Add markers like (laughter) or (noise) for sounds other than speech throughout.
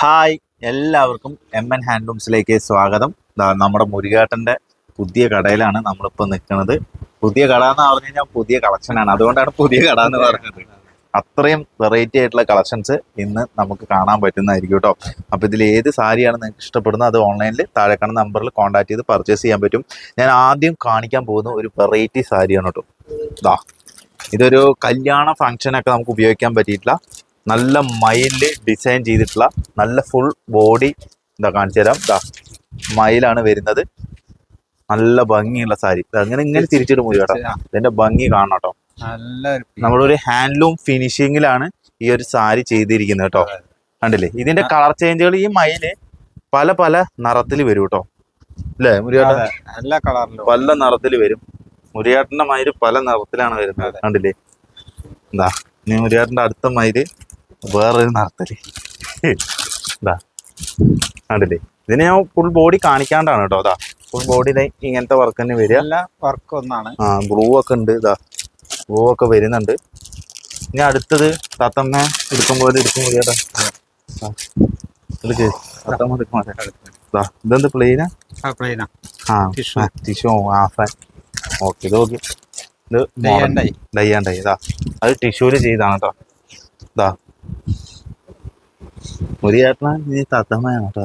Hi എല്ലാവർക്കും M N ഹാൻഡ്ലൂംസിലേക്ക് സ്വാഗതം. നമ്മുടെ മുരുകാട്ടന്റെ പുതിയ കടയിലാണ് നമ്മളിപ്പോൾ നിൽക്കുന്നത്. പുതിയ കട എന്ന് പറഞ്ഞു കഴിഞ്ഞാൽ പുതിയ കളക്ഷനാണ് അതുകൊണ്ടാണ് പുതിയ കട എന്ന് പറഞ്ഞത്. അത്രയും വെറൈറ്റി ആയിട്ടുള്ള കളക്ഷൻസ് ഇന്ന് നമുക്ക് കാണാൻ പറ്റുന്നതായിരിക്കും കേട്ടോ. അപ്പൊ ഇതിൽ ഏത് സാരിയാണ് നിങ്ങൾക്ക് ഇഷ്ടപ്പെടുന്നത് അത് ഓൺലൈനിൽ താഴെ കാണുന്ന നമ്പറിൽ കോൺടാക്ട് ചെയ്ത് പർച്ചേസ് ചെയ്യാൻ പറ്റും. ഞാൻ ആദ്യം കാണിക്കാൻ പോകുന്ന ഒരു വെറൈറ്റി സാരിയാണ് കേട്ടോ. ദാ ഇതൊരു കല്യാണ ഫംഗ്ഷനൊക്കെ നമുക്ക് ഉപയോഗിക്കാൻ പറ്റിയിട്ടില്ല. നല്ല മയിലിൽ ഡിസൈൻ ചെയ്തിട്ടുള്ള നല്ല ഫുൾ ബോഡി എന്താ കാണിച്ചു തരാം. ഇതാ മയിലാണ് വരുന്നത്. നല്ല ഭംഗിയുള്ള സാരി. അങ്ങനെ ഇങ്ങനെ തിരിച്ചിട്ട് പോയി കേട്ടോ. ഇതിന്റെ ഭംഗി കാണണം കേട്ടോ. നമ്മളൊരു ഹാൻഡ്ലൂം ഫിനിഷിങ്ങിലാണ് ഈ ഒരു സാരി ചെയ്തിരിക്കുന്നത് കേട്ടോ. കണ്ടില്ലേ? ഇതിന്റെ കളർ ചേഞ്ചുകൾ ഈ മയിൽ പല പല നിറത്തിൽ വരും കേട്ടോ. അല്ലേ മുരിയാട്ട പല നിറത്തിൽ വരും. മുരിയാട്ടന്റെ മയിൽ പല നിറത്തിലാണ് വരുന്നത്. കണ്ടില്ലേ? എന്താ ഇനി മുരിയാട്ടന്റെ അടുത്ത മയിൽ വേറൊരു നടത്തൽ. ഇതാ കണ്ടില്ലേ? ഇതിന് ഞാൻ ഫുൾ ബോഡി കാണിക്കാണ്ടാണ് കേട്ടോ അതാ ഫുൾ ബോഡിയിലെ ഇങ്ങനത്തെ വർക്ക് തന്നെ വരിക. എല്ലാ വർക്ക് ഒന്നാണ്. ആ ബ്ലൂ ഒക്കെ ഉണ്ട് ഇതാ ബ്ലൂ ഒക്കെ വരുന്നുണ്ട്. ഇനി അടുത്തത് തത്തമ്മ എടുക്കുമ്പോൾ എടുക്കും മുരിയാട്ടാ ആ. എടുക്ക് തത്തമ്മ എടുക്കും ഇതാ ഇതെന്ത് പ്ലെയിനാ പ്ലെയിനാ ആ ഓക്കെ ഇത് ഓക്കെ ഇത് ചെയ്യണ്ടായി ഡയ്യാണ്ടായി ഇതാ അത് ടിഷ്യൂൽ ചെയ്താണ് കേട്ടോ ഇതാ ഒരു ചേട്ടന ഇത് തത്തമ്മയാണ് കേട്ടോ.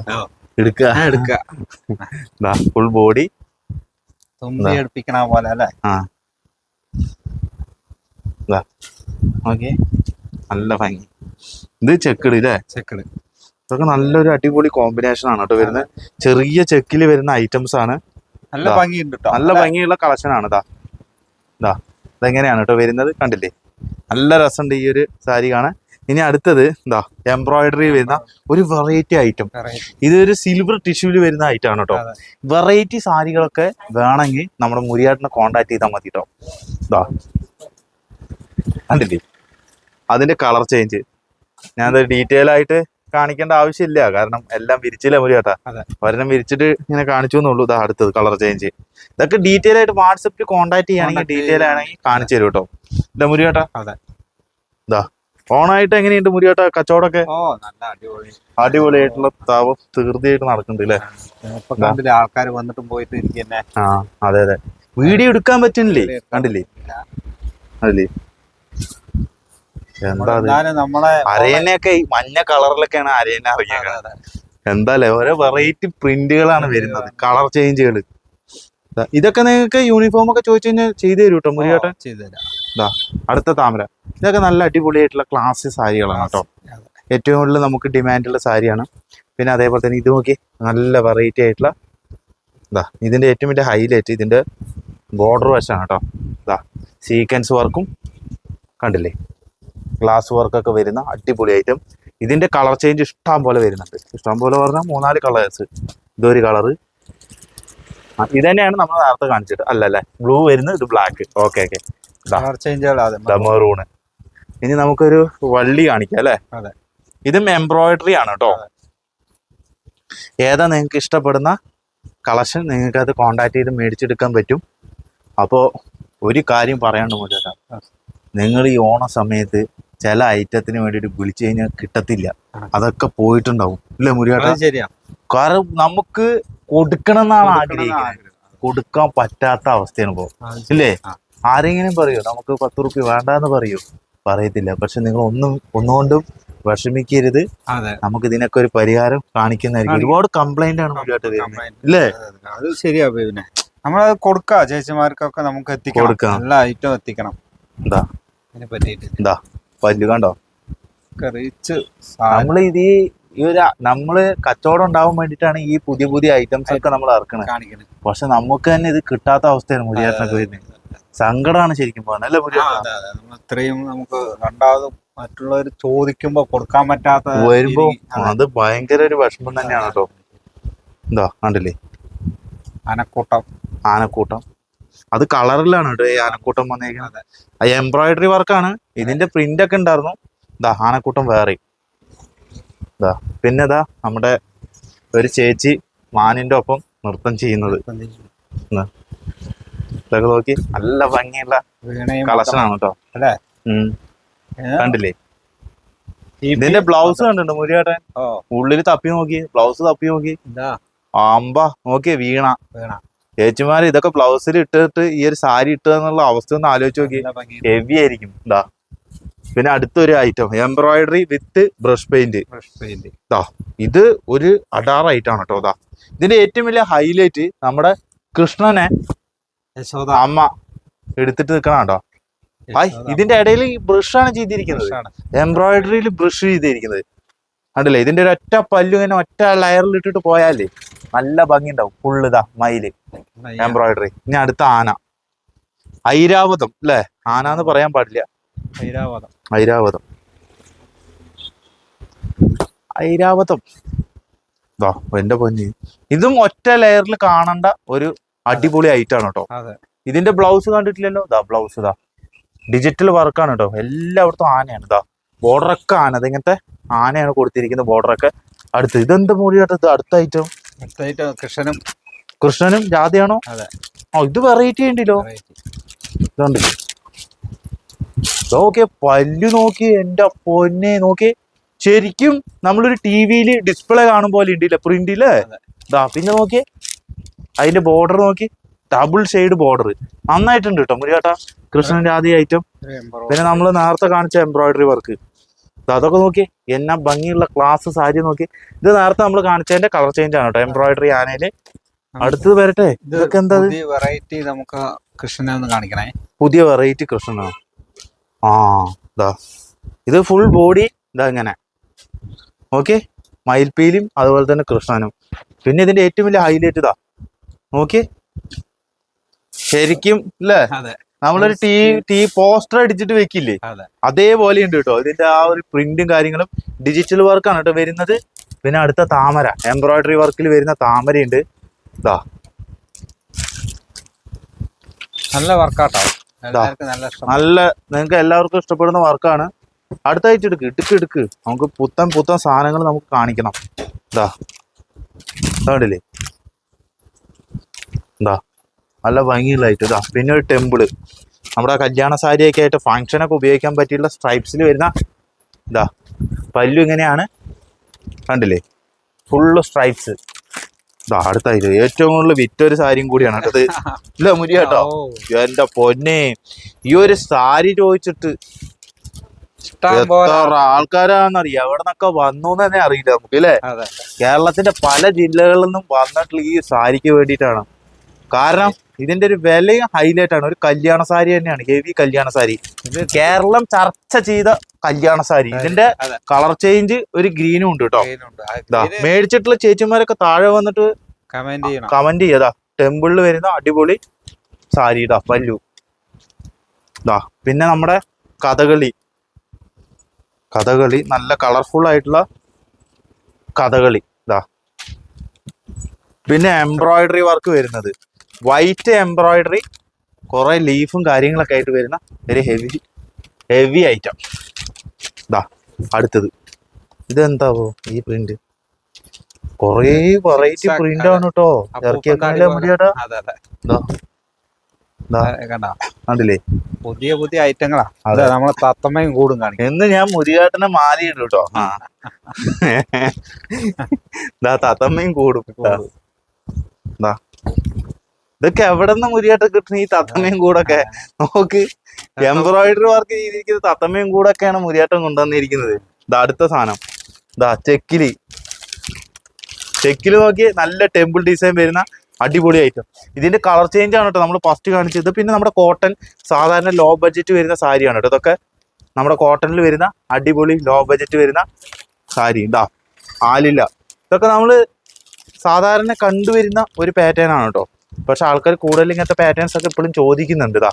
എടുക്കുക. എടുക്കുക. എടുക്ക ഫുൾ ബോഡി തുമ്പി എടുപ്പിക്കണ പോലെ അല്ലേ? ആ. ഓക്കെ നല്ല ഭംഗി. ഇത് ചെക്കിട് ഇല്ലേ? ചെക്കിട് ഇതൊക്കെ നല്ലൊരു അടിപൊളി കോമ്പിനേഷൻ ആണ് കേട്ടോ വരുന്നത്. ചെറിയ ചെക്കിൽ വരുന്ന ഐറ്റംസ് ആണ്. നല്ല. ഭംഗിയുണ്ട് നല്ല ഭംഗിയുള്ള കളക്ഷൻ ആണ് ഇതാ ഇതാ ഇതെങ്ങനെയാണ് കേട്ടോ വരുന്നത്? കണ്ടില്ലേ? നല്ല രസമുണ്ട് ഈ ഒരു സാരി കാണാൻ. ഇനി അടുത്തത് എന്താ എംബ്രോയിഡറി വരുന്ന ഒരു വെറൈറ്റി ഐറ്റം ഇത് ഒരു സിൽവർ ടിഷ്യൂൽ വരുന്ന ഐറ്റം ആണ് കേട്ടോ വെറൈറ്റി സാരികളൊക്കെ വേണമെങ്കിൽ നമ്മുടെ മുരിയാട്ടിനെ കോണ്ടാക്ട് ചെയ്താൽ മതി കേട്ടോ ഇതാ കണ്ടില്ലേ? അതിന്റെ കളർ ചേഞ്ച് ഞാനത് ഡീറ്റെയിൽ ആയിട്ട് കാണിക്കേണ്ട ആവശ്യമില്ല. കാരണം എല്ലാം വിരിച്ചില്ല മുരിയാട്ട. ഒരെണ്ണം വിരിച്ചിട്ട് ഇങ്ങനെ കാണിച്ചു എന്നുള്ളൂ ഇതാ അടുത്തത് കളർ ചേഞ്ച് ഇതൊക്കെ ഡീറ്റെയിൽ ആയിട്ട് വാട്സപ്പിൽ കോണ്ടാക്ട് ചെയ്യുകയാണെങ്കിൽ ഡീറ്റെയിൽ ആണെങ്കിൽ കാണിച്ചു തരും കേട്ടോ ഇല്ല മുരിയാട്ടാ. ഇതാ ഓണായിട്ട് എങ്ങനെയുണ്ട് മുരിയേട്ട? കച്ചവടമൊക്കെ? ഓ നല്ല അടിപൊളി. അടിപൊളിയായിട്ടുള്ള താപം തീർച്ചയായിട്ടും നടക്കുന്നുണ്ട് അല്ലേ? ആൾക്കാർ വന്നിട്ടും പോയിട്ട് ഇരിക്കുന്നേ. ആ അതെ അതെ. വീഡിയോ എടുക്കാൻ പറ്റുന്നില്ലേ? കണ്ടില്ലേ? അതില്ലേ എന്താ നമ്മളെ മഞ്ഞ കളറിലൊക്കെയാണ് അരയനെ ഇറങ്ങിയത്. എന്താല്ലേ ഓരോ വെറൈറ്റി പ്രിന്റുകളാണ് വരുന്നത് കളർ ചേഞ്ചുകൾ ഇതൊക്കെ നിങ്ങൾക്ക് യൂണിഫോം ഒക്കെ ചോദിച്ചു കഴിഞ്ഞാൽ ചെയ്തു തരൂട്ടോ കേട്ടോ ചെയ്തു ഓ, ചെയ്തുതരാം അടുത്ത താമര. ഇതൊക്കെ നല്ല അടിപൊളിയായിട്ടുള്ള ക്ലാസ് സാരികളാണ് കേട്ടോ. ഏറ്റവും കൂടുതൽ നമുക്ക് ഡിമാൻഡുള്ള സാരിയാണ്. പിന്നെ അതേപോലെ തന്നെ ഇത് നോക്കി നല്ല വെറൈറ്റി ആയിട്ടുള്ള ഇതാ ഇതിന്റെ ഏറ്റവും വലിയ ഹൈലൈറ്റ് ഇതിന്റെ ബോർഡർ വശമാണ് കേട്ടോ. ഇതാ സീക്വൻസ് വർക്കും കണ്ടില്ലേ? ഗ്ലാസ് വർക്കൊക്കെ വരുന്ന അടിപൊളി ഐറ്റം ഇതിന്റെ കളർ ചേഞ്ച് ഇഷ്ടം പോലെ വരുന്നുണ്ട്. ഇഷ്ടം പോലെ പറഞ്ഞാൽ മൂന്നാൽ കളേഴ്സ് ഇതൊരു കളറ് ഇത് തന്നെയാണ് നമ്മൾ നേരത്തെ കാണിച്ചിട്ട് അല്ലല്ലേ? ബ്ലൂ വരുന്നത് ഇത് ബ്ലാക്ക് ഓക്കെ ഓക്കെ ഡമറൂണ് ഇനി നമുക്കൊരു വള്ളി കാണിക്കാം അല്ലേ. ഇതും എംബ്രോയിഡറി ആണ് കേട്ടോ ഏതാ നിങ്ങൾക്ക് ഇഷ്ടപ്പെടുന്ന കളക്ഷൻ നിങ്ങൾക്ക് അത് കോണ്ടാക്ട് ചെയ്ത് മേടിച്ചെടുക്കാൻ പറ്റും. അപ്പോൾ ഒരു കാര്യം പറയാണ്ട് മുതല നിങ്ങൾ ഈ ഓണ സമയത്ത് ചില ഐറ്റത്തിന് വേണ്ടിയിട്ട് വിളിച്ചു കഴിഞ്ഞാൽ കിട്ടത്തില്ല. അതൊക്കെ പോയിട്ടുണ്ടാവും. ഇല്ലേ ശരിയാ. കാരണം നമുക്ക് കൊടുക്കണം എന്നാണ് ആഗ്രഹിക്കുന്നത്. ആഗ്രഹം. കൊടുക്കാൻ പറ്റാത്ത അവസ്ഥയാണ് ഇപ്പോൾ ഇല്ലേ. ആരെങ്കിലും പറയോ നമുക്ക് പത്ത് റുപ്യ വേണ്ടാന്ന് പറയൂ. പറയത്തില്ല. പക്ഷെ നിങ്ങൾ ഒന്നും ഒന്നുകൊണ്ടും വിഷമിക്കരുത്. അതെ. നമുക്ക് ഇതിനൊക്കെ ഒരു പരിഹാരം കാണിക്കുന്നതായിരിക്കും. ഒരുപാട് കംപ്ലൈന്റ് ആണ് മുന്നോട്ട് വരുന്നത്. ഇല്ലേ? അത് ശരിയാ പിന്നെ നമ്മളത് കൊടുക്കാം ചേച്ചിമാർക്കൊക്കെ നമുക്ക് എത്തിക്കണം. കൊടുക്കാം. എല്ലാ ഐറ്റം എത്തിക്കണം. എന്താ? അതിനെ പറ്റിയിട്ട് എന്താ? പല്ല് കണ്ടോ? റീച്ച് നമ്മൾ ഇത് ഈ- ഒരു നമ്മൾ കച്ചവടം ഉണ്ടാവാൻ വേണ്ടിട്ടാണ് ഈ പുതിയ പുതിയ ഐറ്റംസ് ഒക്കെ നമ്മൾ ഇറക്കണത്. പക്ഷെ നമുക്ക് തന്നെ ഇത് കിട്ടാത്ത അവസ്ഥയാണ് മുരിയാട്ടനൊക്കെ വരുന്നത്. സങ്കടമാണ് ശരിക്കും പറഞ്ഞത് അല്ലേ. നമ്മൾ ഇത്രയും നമുക്ക് രണ്ടാമത് മറ്റുള്ളവർ ചോദിക്കുമ്പോ കൊടുക്കാൻ പറ്റാത്ത വരുമ്പോ. അത്. ഭയങ്കര ഒരു വിഷമം തന്നെയാണ് കേട്ടോ. എന്താ കണ്ടില്ലേ? ആനക്കൂട്ടം. ആനക്കൂട്ടം. അത് കളറിലാണ് കേട്ടോ ഈ ആനക്കൂട്ടം വന്നേക്കുന്നത് അതെ. എംബ്രോയിഡറി വർക്കാണ്. ഇതിന്റെ പ്രിന്റ് ഒക്കെ ഉണ്ടായിരുന്നു. ഇതാ ആനക്കൂട്ടം വേറെ ഇതാ പിന്നെ ഇതാ നമ്മുടെ ഒരു ചേച്ചി മാനിന്റെ ഒപ്പം നൃത്തം ചെയ്യുന്നത്. ഇതൊക്കെ നോക്കി നല്ല ഭംഗിയുള്ള കളക്ഷനാണ് കേട്ടോ അല്ലേ? കണ്ടില്ലേ? ഇതിന്റെ ബ്ലൗസ് കണ്ടിട്ടുണ്ട് മുരിയാട്ടൻ ഉള്ളിൽ തപ്പി നോക്കി ബ്ലൗസ് തപ്പി നോക്കി. ആമ്പ നോക്കി വീണ. വീണ. ചേച്ചിമാര് ഇതൊക്കെ ബ്ലൗസിൽ ഇട്ടിട്ട് ഈ ഒരു സാരി ഇട്ടുക എന്നുള്ള അവസ്ഥ ഒന്ന് ആലോചിച്ച് നോക്കി. ഹെവി ആയിരിക്കും. ഇതാ പിന്നെ അടുത്തൊരു item embroidery with brush paint brush paint ഇതാ ഇത് ഒരു അഡാർ ഐറ്റം ആണ് കേട്ടോ ഇതാ ഇതിന്റെ ഏറ്റവും വലിയ ഹൈലൈറ്റ് നമ്മുടെ കൃഷ്ണനെ യശോദ. അമ്മ എടുത്തിട്ട് നിൽക്കണം ഹായ് ഇതിന്റെ ഇടയിൽ ബ്രഷാണ് ചെയ്തിരിക്കുന്നത്. എംബ്രോയിഡറിയിൽ ബ്രഷ് ചെയ്തിരിക്കുന്നത്. കണ്ടില്ലേ? ഇതിന്റെ ഒരു ഒറ്റ പല്ലു ഇങ്ങനെ ഒറ്റ ലയറിൽ ഇട്ടിട്ട് പോയാലേ നല്ല ഭംഗി ഉണ്ടാവും ഫുള്ള് ഇതാ മയിൽ എംബ്രോയിഡറി. ഇനി അടുത്ത ആന. ഐരാവതം അല്ലേ? ആന എന്ന് പറയാൻ പാടില്ല. ഐരാവതം. ഐരാവതം. ഐരാവതം. എന്റെ പൊന്നി. ഇതും ഒറ്റ ലെയറിൽ കാണണ്ട ഒരു അടിപൊളി ഐറ്റം ആണ് കേട്ടോ ഇതിന്റെ ബ്ലൗസ് കണ്ടിട്ടില്ലല്ലോ? ദാ ബ്ലൗസ് ഇതാ ഡിജിറ്റൽ വർക്കാണ് കേട്ടോ എല്ലായിടത്തും ആനയാണ്. ഇതാ ബോർഡറൊക്കെ ആന. ഇത് ഇങ്ങനത്തെ ആനയാണ് കൊടുത്തിരിക്കുന്നത് ബോർഡറൊക്കെ അടുത്ത്. ഇതെന്ത് മൂടി അടുത്ത് ഇത് അടുത്ത ഐറ്റം കൃഷ്ണനും. കൃഷ്ണനും ജാതിയാണോ. ഓ ഇത് വെറൈറ്റി ഉണ്ടല്ലോ. ഇതുണ്ട്. നോക്കിയേ പല്ലു നോക്കി എന്റെ പൊന്നെ നോക്കി. ശരിക്കും നമ്മളൊരു ടി വിയിൽ ഡിസ്പ്ലേ കാണും പോലെ ഉണ്ടല്ലേ? പ്രിന്റിൽ. ഇതാ പിന്നെ നോക്കിയേ അതിന്റെ ബോർഡർ നോക്കി ഡബിൾ ഷെയ്ഡ് ബോർഡർ നന്നായിട്ടുണ്ട് കേട്ടോ മുരിയാട്ടാ കൃഷ്ണന്റെ ആദ്യ ഐറ്റം പിന്നെ നമ്മൾ നേരത്തെ കാണിച്ച എംബ്രോയിഡറി വർക്ക് അതൊക്കെ നോക്കി. എന്നാ ഭംഗിയുള്ള ക്ലാസ് സാരി നോക്കി. ഇത് നേരത്തെ നമ്മൾ കാണിച്ചതിന്റെ കളർ ചേഞ്ച് ആണ് കേട്ടോ എംബ്രോയിഡറി ആനയിൽ അടുത്തത് വരട്ടെ. ഇത് ഇതൊക്കെ എന്താ വെറൈറ്റി നമുക്ക് കൃഷ്ണനെ ഒന്ന് കാണിക്കണേ. പുതിയ വെറൈറ്റി കൃഷ്ണന. ആ ഇതാ ഇത് ഫുൾ ബോഡി ഇതാ ഇങ്ങനെ. ഓക്കെ? മയിൽപ്പീലും അതുപോലെ തന്നെ കൃഷ്ണനും. പിന്നെ ഇതിന്റെ ഏറ്റവും വലിയ ഹൈലൈറ്റ് ഇതാ. നോക്കി. ശരിക്കും അല്ലേ നമ്മളൊരു ടീ ടീ പോസ്റ്റർ അടിച്ചിട്ട് വെക്കില്ലേ? അതേപോലെ ഉണ്ട് കേട്ടോ. ഇതിന്റെ ആ ഒരു പ്രിന്റും കാര്യങ്ങളും ഡിജിറ്റൽ വർക്കാണ് കേട്ടോ വരുന്നത്. പിന്നെ അടുത്ത താമര. എംബ്രോയിഡറി വർക്കിൽ വരുന്ന താമരയുണ്ട്. ഇതാ നല്ല വർക്കാട്ടോ നല്ല നിങ്ങൾക്ക് എല്ലാവർക്കും ഇഷ്ടപ്പെടുന്ന വർക്കാണ് അടുത്തായിട്ട് എടുക്ക് ഇടുക്ക് ഇടുക്ക്. നമുക്ക് പുത്തൻ പുത്തൻ സാധനങ്ങൾ നമുക്ക് കാണിക്കണം. ഇതാ കണ്ടില്ലേ? ഇതാ നല്ല ഭംഗിയുള്ളതായിട്ട് ഇതാ. പിന്നെ ഒരു ടെമ്പിൾ നമ്മുടെ കല്യാണ സാരിയൊക്കെ ആയിട്ട് ഫങ്ഷനൊക്കെ ഉപയോഗിക്കാൻ പറ്റിയുള്ള സ്ട്രൈപ്സിൽ വരുന്ന ഇതാ പല്ലു ഇങ്ങനെയാണ്. കണ്ടില്ലേ? ഫുള്ള് സ്ട്രൈപ്സ് ഇതാ അടുത്തായിട്ട് ഏറ്റവും കൂടുതൽ വിറ്റൊരു സാരിയും കൂടിയാണ്. അടുത്തത് ഇല്ല മുരി കേട്ടോ. (laughs) എന്റെ പൊന്നെ. ഈ ഒരു സാരി ചോദിച്ചിട്ട് എത്ര ആൾക്കാരാണെന്നറിയ? എവിടെ നിന്നൊക്കെ വന്നു തന്നെ അറിയില്ല നമുക്ക് അല്ലേ കേരളത്തിന്റെ പല ജില്ലകളിൽ നിന്നും വന്നിട്ടുള്ള ഈ സാരിക്ക് വേണ്ടിയിട്ടാണ്. കാരണം ഇതിന്റെ ഒരു വിലയും ഹൈലൈറ്റ് ആണ്. ഒരു കല്യാണ സാരി തന്നെയാണ്. ഹെവി കല്യാണ സാരി. ഇത് കേരളം ചർച്ച ചെയ്ത കല്യാണ സാരി. ഇതിന്റെ കളർ ചേഞ്ച് ഒരു ഗ്രീനും ഉണ്ട് കേട്ടോ മേടിച്ചിട്ടുള്ള ചേച്ചിമാരൊക്കെ താഴെ വന്നിട്ട് കമന്റ് ചെയ്യണം. കമന്റ് ചെയ്യതാ ടെമ്പിളിൽ വരുന്ന അടിപൊളി സാരി ഇതാ പല്ലു ഇതാ പിന്നെ നമ്മുടെ കഥകളി. കഥകളി നല്ല കളർഫുൾ ആയിട്ടുള്ള കഥകളി. ഇതാ. പിന്നെ എംബ്രോയിഡറി വർക്ക് വരുന്നത്. വൈറ്റ് എംബ്രോയിഡറി കുറേ ലീഫും കാര്യങ്ങളൊക്കെ ആയിട്ട് വരുന്ന ഒരു ഹെവി ഹെവി ഐറ്റം ഇതാ അടുത്തത്. ഇതെന്താവോ ഈ പ്രിന്റ് കുറേ വെറൈറ്റി പ്രിന്റ് ആണ്. കേട്ടോ ഇറക്കിയാലേ കണ്ട? കണ്ടില്ലേ? പുതിയ പുതിയ ഐറ്റങ്ങളാ അതെ. നമ്മളെ തത്തമ്മയും കൂടും കാണിക്കും. എന്ന് ഞാൻ മുരികാട്ടനെ മാലിയിടും കേട്ടോ ആ. തത്തമ്മയും കൂടും. ഇതൊക്കെ എവിടെ നിന്ന് മുരിയായിട്ട് കിട്ടുന്ന ഈ തത്തമ്മയും കൂടൊക്കെ? നോക്ക്. എംബ്രോയിഡറി വർക്ക് ചെയ്തിരിക്കുന്ന തത്തമ്മയും കൂടൊക്കെയാണ് മുരിയാട്ടം കൊണ്ടുവന്നിരിക്കുന്നത്. ഇതാ അടുത്ത സാധനം. ഇതാ ചെക്കിലി. നോക്കി നല്ല ടെമ്പിൾ ഡിസൈൻ വരുന്ന അടിപൊളി ഐറ്റം ഇതിന്റെ കളർ ചേഞ്ച് ആണ് കേട്ടോ നമ്മൾ ഫസ്റ്റ് കാണിച്ചത്. പിന്നെ നമ്മുടെ കോട്ടൺ സാധാരണ ലോ ബഡ്ജറ്റ് വരുന്ന സാരിയാണ് കേട്ടോ. ഇതൊക്കെ നമ്മുടെ കോട്ടണിൽ വരുന്ന അടിപൊളി ലോ ബഡ്ജറ്റ് വരുന്ന സാരി. ഇതാ ആലില്ല. ഇതൊക്കെ നമ്മൾ സാധാരണ കണ്ടുവരുന്ന ഒരു പാറ്റേൺ ആണ് കേട്ടോ. പക്ഷെ ആൾക്കാർ കൂടുതൽ ഇങ്ങനത്തെ പാറ്റേൺസ് ഒക്കെ ഇപ്പോഴും ചോദിക്കുന്നുണ്ട് ഇതാ.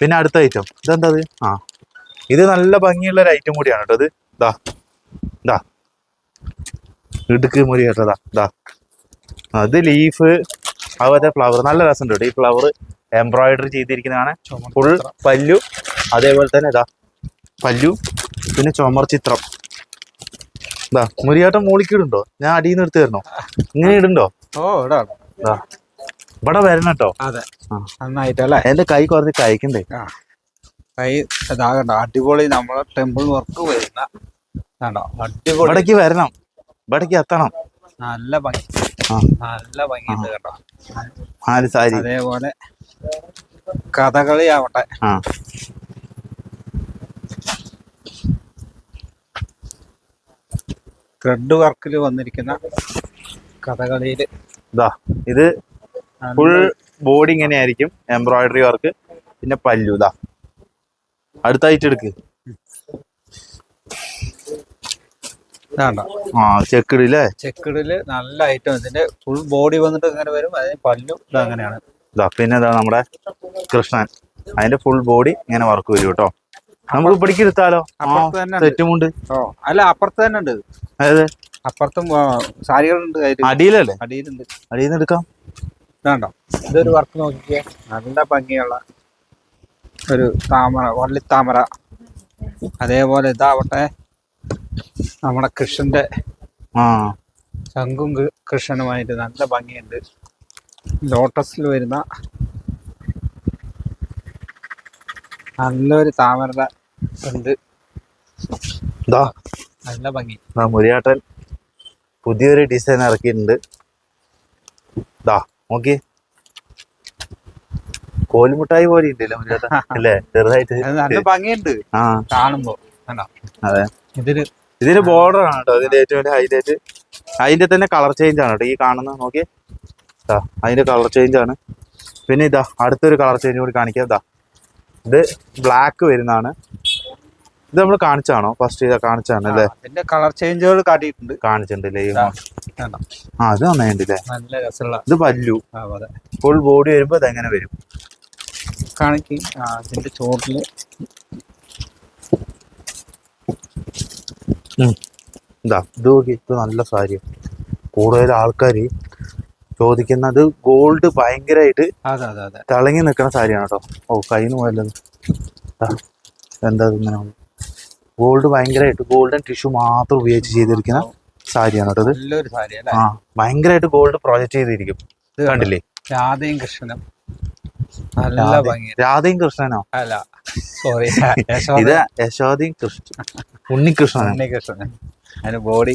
പിന്നെ അടുത്ത ഐറ്റം ഇതെന്താ അത് ആ. ഇത് നല്ല ഭംഗിയുള്ള ഒരു ഐറ്റം കൂടിയാണ് കേട്ടോ ഇത്. ഇതാ. ഇതാ. ഇടുക്ക് മുറി കേട്ടതാ ഇതാ. അത് ലീഫ് അതുപോലെ ഫ്ലവർ നല്ല രസമുണ്ട് കേട്ടോ ഈ ഫ്ലവർ എംബ്രോയിഡറി ചെയ്തിരിക്കുന്നതാണ്. ഫുൾ പല്ലു അതേപോലെ തന്നെ ഇതാ. പല്ലു പിന്നെ ചുമർ ചിത്രം. ഇതാ. മുരിയാട്ടം മൂളിക്കിടുണ്ടോ? ഞാൻ അടിയിൽ നിന്ന് എടുത്ത് തരണോ? ഇങ്ങനെ ഇടുണ്ടോ? ഓ ഇതാ. ഇവിടെ വരണം കേട്ടോ. അതെ. നന്നായിട്ട് നന്നായിട്ടല്ലേ? എന്റെ കൈ കുറച്ച് കഴിക്കണ്ടേ? കൈ ഇതാകണ്ട അടിപൊളി നമ്മളെ ടെമ്പിൾ വർക്ക് വരുന്ന അടിപൊളി. ഇവിടേക്ക് വരണം. ഇവിടേക്ക് എത്തണം. നല്ല ഭംഗി. നല്ല ഭംഗിയുണ്ട് കേട്ടോ. നാല് സാരി. അതേപോലെ കഥകളി ആവട്ടെ ത്രെഡ് വർക്കിൽ വന്നിരിക്കുന്ന കഥകളിയിൽ. ഇതാ ഇത് ഫുൾ ബോഡി ഇങ്ങനെ ആയിരിക്കും എംബ്രോയിഡറി വർക്ക് പിന്നെ പല്ലു ഇതാ അടുത്തായിട്ട് എടുക്ക്. ആ ചെക്കിട് ഇല്ലേ ചെക്കിടിൽ നല്ല ഐറ്റം ഇതിന്റെ ഫുൾ ബോഡി വന്നിട്ട് ഇങ്ങനെ വരും അതിന് പല്ലു ഇത് അങ്ങനെയാണ്. ഇതാ പിന്നെ ഇതാ നമ്മുടെ കൃഷ്ണൻ. അതിന്റെ ഫുൾ ബോഡി ഇങ്ങനെ വർക്ക് വരും കേട്ടോ. നമുക്ക് ഇപ്പടിക്ക് എടുത്താലോ അപ്പുറത്ത് തന്നെ ഉണ്ട്. ഓ അല്ല അപ്പുറത്ത് തന്നെ ഉണ്ട്. അതായത് അപ്പുറത്തും സാരികളുണ്ട് അടിയിലല്ലേ? അടിയിലുണ്ട്. അടിയിൽ നിന്ന് എടുക്കാം. ഇതാണ്ടോ? ഇതൊരു വർക്ക് നോക്കിയേ നല്ല ഭംഗിയുള്ള ഒരു താമര വള്ളിത്താമര അതേപോലെ ഇതാവട്ടെ നമ്മുടെ കൃഷ്ണന്റെ ആ. ശംഖും കൃഷ്ണനുമായിട്ട് നല്ല ഭംഗിയുണ്ട്. ലോട്ടസിൽ വരുന്ന നല്ലൊരു താമര ഉണ്ട്. നല്ല ഭംഗി. മുരിയാട്ടൻ പുതിയൊരു ഡിസൈൻ ഇറക്കിയിട്ടുണ്ട്. ദാ. നോക്കി. കോലുമുട്ടായി പോലെ ഉണ്ടല്ലോ അല്ലേ? ചെറുതായിട്ട് ഭംഗിയുണ്ട്. ആ. കാണുമ്പോ. അതെ. ഇതിൽ ഇതിന് ബോർഡർ ആണ് കേട്ടോ. ഇതിന്റെ ഏറ്റവും വലിയ ഹൈലൈറ്റ് അതിന്റെ തന്നെ കളർ ചേഞ്ച് ആണ് കേട്ടോ. ഈ കാണുന്ന നോക്കി. ദാ അതിന്റെ കളർ ചേഞ്ച് ആണ്. പിന്നെ ഇതാ അടുത്തൊരു കളർ ചേഞ്ച് കൂടി കാണിക്കാം. ഇതാ ഇത് ബ്ലാക്ക് വരുന്നതാണ്. ഇത് നമ്മൾ കാണിച്ചാണോ? ഫസ്റ്റ് ഇതാ കാണിച്ചാണ്? അല്ലേ? അതിന്റെ കളർ ചേഞ്ചുകൾ കാട്ടിയിട്ടുണ്ട്. കാണിച്ചിട്ടുണ്ടല്ലേ? ഇതാ. കണ്ടോ ആ അത് നന്നായിട്ട് നല്ല രസമുള്ള ഇത് പല്ലു ഫുൾ ബോഡി വരുമ്പോ ഇതെങ്ങനെ വരും? കാണിക്കും. അതിന്റെ ചോട്ടിൽ. ഇതാ ഇത് നോക്കി ഇത് നല്ല സാരി കൂടുതൽ ആൾക്കാർ ചോദിക്കുന്നത് ഗോൾഡ് ഭയങ്കരമായിട്ട് തിളങ്ങി നിൽക്കുന്ന സാരിയാണ് കേട്ടോ. ഓ കയ്യിൽ പോയല്ലോ. എന്താ ഇത് ഇങ്ങനെ ഗോൾഡ് ഭയങ്കരമായിട്ട് ഗോൾഡൻ ടിഷ്യൂ മാത്രം ഉപയോഗിച്ച് ചെയ്തിരിക്കുന്ന സാരിയാണ് കേട്ടോ ഇത്. നല്ലൊരു സാരി അല്ലേ ആ ഭയങ്കരമായിട്ട് ഗോൾഡ് പ്രൊജക്ട് ചെയ്തിരിക്കും. കണ്ടില്ലേ? രാധയും കൃഷ്ണനും. നല്ല ഭംഗി. രാധയും കൃഷ്ണനോ? അല്ല സോറി ഇത് യശോദയും കൃഷ്ണൻ ഉണ്ണികൃഷ്ണൻ ഉണ്ണികൃഷ്ണൻ അതിന് ബോഡി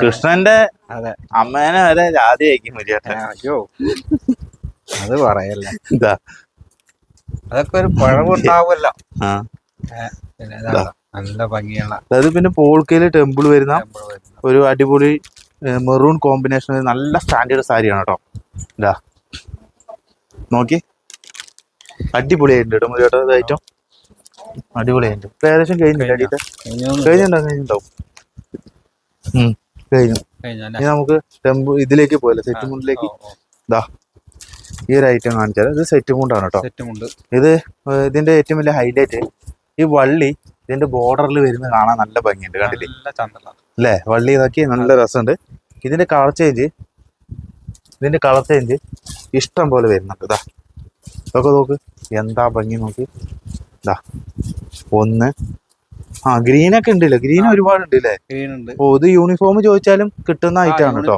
കൃഷ്ണന്റെ അതെ. അമ്മേനെ വരെ രാധയായിരിക്കും അയ്യോ. അത് പറയല്ല? ഇതാ. അതൊക്കെ ഒരു പഴവുണ്ടാവുമല്ലോ. നല്ല ഭംഗിയുള്ള അതായത് പിന്നെ പോൾക്കയിൽ ടെമ്പിൾ വരുന്ന ഒരു അടിപൊളി മെറൂൺ കോമ്പിനേഷൻ നല്ല സ്റ്റാൻഡേർഡ് സാരിയാണ് കേട്ടോ. ഇതാ. നോക്കി. അടിപൊളിയായിട്ടുണ്ട് കേട്ടോ മുരിയാട്ടോ ഇത് ഐറ്റം അടിപൊളിയായിട്ടുണ്ട് ഏകദേശം കഴിഞ്ഞില്ല അടിയിട്ട് കഴിഞ്ഞിട്ടുണ്ടാവും ഉം, കഴിഞ്ഞു. ഇനി നമുക്ക് ടെമ്പിൾ ഇതിലേക്ക് പോയല്ലോ സെറ്റ് മുണ്ടിലേക്ക്. ഇതാ. ഈ ഒരു ഐറ്റം കാണിച്ചാൽ ഇത് സെറ്റ് മുണ്ടാണ് കേട്ടോ. ഇത് ഇതിന്റെ ഏറ്റവും വലിയ ഹൈലൈറ്റ് ഈ വള്ളി ഇതിന്റെ ബോർഡറിൽ വരുന്ന കാണാൻ നല്ല ഭംഗിയുണ്ട് കണ്ടില്ലേ? അല്ലേ? വള്ളി നോക്കി നല്ല രസമുണ്ട്. ഇതിന്റെ കളർ ചേഞ്ച് ഇതിന്റെ കളർ ചേഞ്ച് ഇഷ്ടം പോലെ വരുന്നുണ്ട് ഇതാ ഇതൊക്കെ നോക്ക്. എന്താ ഭംഗി നോക്കി. ഇതാ ഒന്ന്. ആ ഗ്രീൻ ഒക്കെ ഉണ്ടല്ലോ. ഗ്രീൻ ഒരുപാട് ഉണ്ട് അല്ലേ ഗ്രീൻ ഉണ്ട്. ഓ ഇത് യൂണിഫോം ചോദിച്ചാലും കിട്ടുന്ന ഐറ്റം ആണ് കേട്ടോ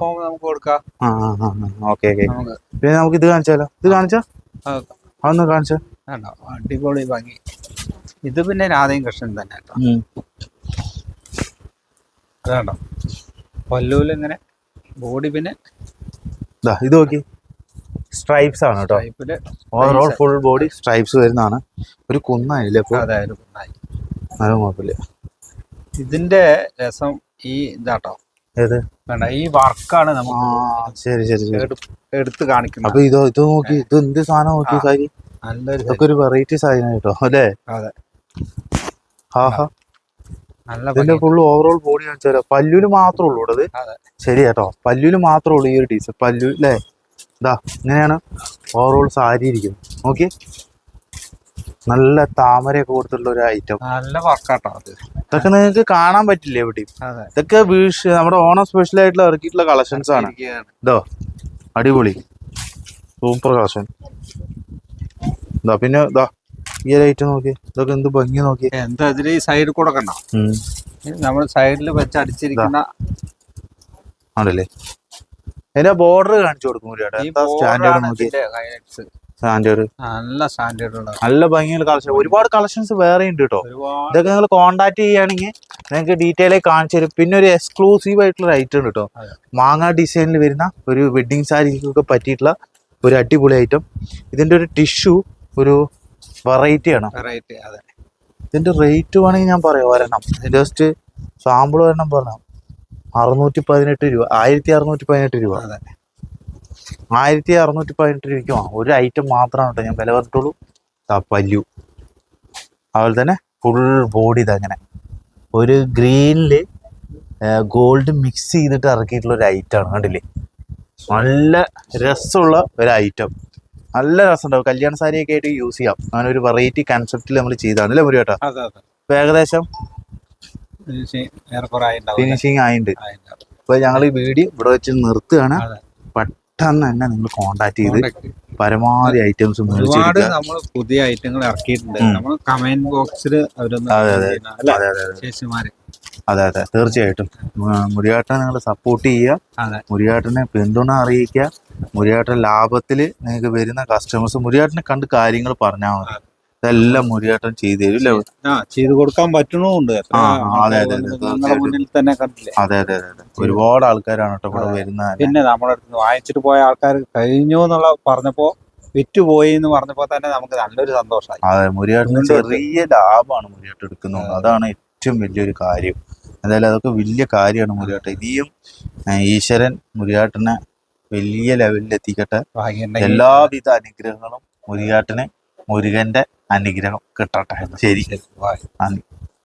ആ ഓക്കെ ഓക്കെ പിന്നെ നമുക്ക് ഇത് കാണിച്ചാലോ? ഇത് കാണിച്ചാ? അതൊന്ന് കാണിച്ചാ? അടിപൊളി ഭംഗി. ഇത് പിന്നെ രാധയും കൃഷ്ണൻ തന്നെ കേട്ടോ. അതാണ്ടോ? പല്ലൂൽ ഇങ്ങനെ ബോഡി പിന്നെ ഇത് നോക്കി. സ്ട്രൈപ്സ് ആണ് കേട്ടോ. ഓവറോൾ ഫുൾ ബോഡി സ്ട്രൈപ്സ് വരുന്നതാണ്. ഒരു കുന്നായില്ലേ അതായത് അത് കുഴപ്പമില്ല. ഇതിന്റെ രസം ഈ ഇതാട്ടോ. ഏത്? വേണ്ട ഈ വർക്കാണ് നമുക്ക് ശരി ശരി ശരി. എടുത്ത് കാണിക്കുന്നത്. അപ്പൊ ഇതോ ഇത് നോക്കി. ഇത് എന്ത് സാധനം നോക്കി. സാരി നല്ലൊരു ഒരു വെറൈറ്റി സാധനം കേട്ടോ അല്ലേ? അതെ. ആഹാ. ഇതിന്റെ ഫുള്ള് ഓവറോൾ ബോഡി കാണിച്ചാലോ പല്ലുൽ മാത്രമേ ഉള്ളൂ ഇവിടെ അതെ. ശരി കേട്ടോ. പല്ലുൽ മാത്രമേ ഉള്ളൂ ഈ ഒരു ടീച്ചർ പല്ലു അല്ലേ ഇതാ ഇങ്ങനെയാണ് ഓവറോൾ സാരി ഇരിക്കുന്നത്. നോക്കി നല്ല താമരയൊക്കെ കൊടുത്തിട്ടുള്ള ഒരു ഐറ്റം നല്ല വർക്കാട്ടോ അത്. ഇതൊക്കെ നിങ്ങൾക്ക് കാണാൻ പറ്റില്ല എവിടെയും ഇതൊക്കെ വീഷ് നമ്മുടെ ഓണം സ്പെഷ്യൽ ആയിട്ടുള്ള ഇറക്കിയിട്ടുള്ള കളക്ഷൻസ് ആണ്. ഇതോ അടിപൊളി. സൂപ്പർ കളക്ഷൻ ഇതാ പിന്നെ ഇതാ ഈ ലൈറ്റ് നോക്കി. ഇതൊക്കെ എന്ത് ഭംഗി നോക്കി. എന്താ ഇതിൽ ഈ സൈഡിൽ കൊടുക്കണ്ട കണ്ടോ? നമ്മൾ സൈഡിൽ വെച്ച് അടിച്ചിരിക്കുന്ന ആണല്ലേ? അതിന്റെ ബോർഡർ കാണിച്ചു കൊടുക്കും സ്റ്റാൻഡേർഡ് ബോർഡറാണ് നോക്കി. സ്റ്റാൻഡേർഡ് നല്ല സ്റ്റാൻഡേർഡ് നല്ല ഭംഗിയുള്ള കളക്ഷൻ ഒരുപാട് കളക്ഷൻസ് വേറെ ഉണ്ട് കേട്ടോ. ഇതൊക്കെ നിങ്ങൾ കോണ്ടാക്ട് ചെയ്യുകയാണെങ്കിൽ നിങ്ങൾക്ക് ഡീറ്റെയിൽ ആയി കാണിച്ചു തരും. പിന്നെ ഒരു എക്സ്ക്ലൂസീവ് ആയിട്ടുള്ള ഐറ്റം ഉണ്ട് കേട്ടോ. മാങ്ങ ഡിസൈനിൽ വരുന്ന ഒരു വെഡിങ് സാരിക്കൊക്കെ പറ്റിയിട്ടുള്ള ഒരു അടിപൊളി ഐറ്റം ഇതിന്റെ ഒരു ടിഷ്യൂ ഒരു വെറൈറ്റി ആണ് വെറൈറ്റി അതെ. ഇതിന്റെ റേറ്റ് വേണമെങ്കിൽ ഞാൻ പറയാം ഒരെണ്ണം. ജസ്റ്റ് സാമ്പിൾ ഒരെണ്ണം പറഞ്ഞു അറുന്നൂറ്റി പതിനെട്ട് രൂപ ആയിരത്തി അറുന്നൂറ്റി പതിനെട്ട് രൂപ. അതെ. ആയിരത്തി അറുന്നൂറ്റി പതിനെട്ട് രൂപയ്ക്ക് വാങ്ങാം ഒരു ഐറ്റം മാത്രമാണ് കേട്ടോ ഞാൻ വില പറഞ്ഞിട്ടുള്ളൂ. പല്ലു. അതുപോലെ തന്നെ ഫുൾ ബോഡി ഇതങ്ങനെ ഒരു ഗ്രീനിൽ ഗോൾഡ് മിക്സ് ചെയ്തിട്ട് ഇറക്കിയിട്ടുള്ള ഒരു ഐറ്റം ആണ് കണ്ടില്ലേ? നല്ല രസമുള്ള ഒരു ഐറ്റം നല്ല രസമുണ്ടാവും. കല്യാണ സാരിയൊക്കെ ആയിട്ട് യൂസ് ചെയ്യാം. അങ്ങനെ ഒരു വെറൈറ്റി കൺസെപ്റ്റിൽ നമ്മൾ ചെയ്താണ്. അല്ലേ മുരി ചേട്ടാ അതെ അതെ. ഇപ്പൊ ഏകദേശം ഫിനിഷിങ് ആയിട്ടുണ്ട്. അപ്പൊ ഞങ്ങൾ ഈ വീഡിയോ ഇവിടെ വെച്ച് നിർത്തുകയാണ്. പെട്ടെന്ന് തന്നെ നിങ്ങൾ കോണ്ടാക്ട് ചെയ്ത്. പരമാവധി ഐറ്റംസ് ഒരുപാട് നമ്മൾ പുതിയ ഐറ്റങ്ങൾ ഇറക്കിയിട്ടുണ്ട്. നമ്മൾ കമന്റ് ബോക്സിൽ അവരൊന്നും ചേച്ചിമാര്. അതെ അതെ. തീർച്ചയായിട്ടും. മുരിയാട്ടനെ നിങ്ങൾ സപ്പോർട്ട് ചെയ്യുക. മുരിയാട്ടനെ പിന്തുണ അറിയിക്കുക. മുരിയാട്ടൻ ലാഭത്തിൽ നിങ്ങൾക്ക് വരുന്ന കസ്റ്റമേഴ്സ് മുരിയാട്ടനെ കണ്ട് കാര്യങ്ങൾ പറഞ്ഞാൽ മതി. ഇതെല്ലാം മുരിയാട്ടൻ ചെയ്തു തരും ചെയ്ത് കൊടുക്കാൻ പറ്റണമുണ്ട് അതെ, അതെ, അതെ, അതെ അതെ ഒരുപാട് ആൾക്കാരാണ് കേട്ടോ ഇവിടെ വരുന്നത്. പിന്നെ നമ്മുടെ അടുത്ത് വാങ്ങിച്ചിട്ട് പോയ ആൾക്കാർ കഴിഞ്ഞു എന്നുള്ള പറഞ്ഞപ്പോ വിറ്റുപോയി എന്ന് പറഞ്ഞപ്പോ തന്നെ നമുക്ക് നല്ലൊരു സന്തോഷമായി അതെ മുരിയാട്ടന് അതുകൊണ്ട് ചെറിയ ലാഭമാണ് മുരിയാട്ടൻ എടുക്കുന്നത്. അതാണ് ഏറ്റവും വലിയൊരു കാര്യം. എന്തായാലും അതൊക്കെ വലിയ കാര്യമാണ് മുരുകാട്ട. ഇനിയും ഈശ്വരൻ മുരുകാട്ടനെ വലിയ ലെവലിൽ എത്തിക്കട്ടെ. എല്ലാവിധ അനുഗ്രഹങ്ങളും മുരുകാട്ടന് മുരുകന്റെ അനുഗ്രഹം കിട്ടട്ടെ ശരി. നന്ദി.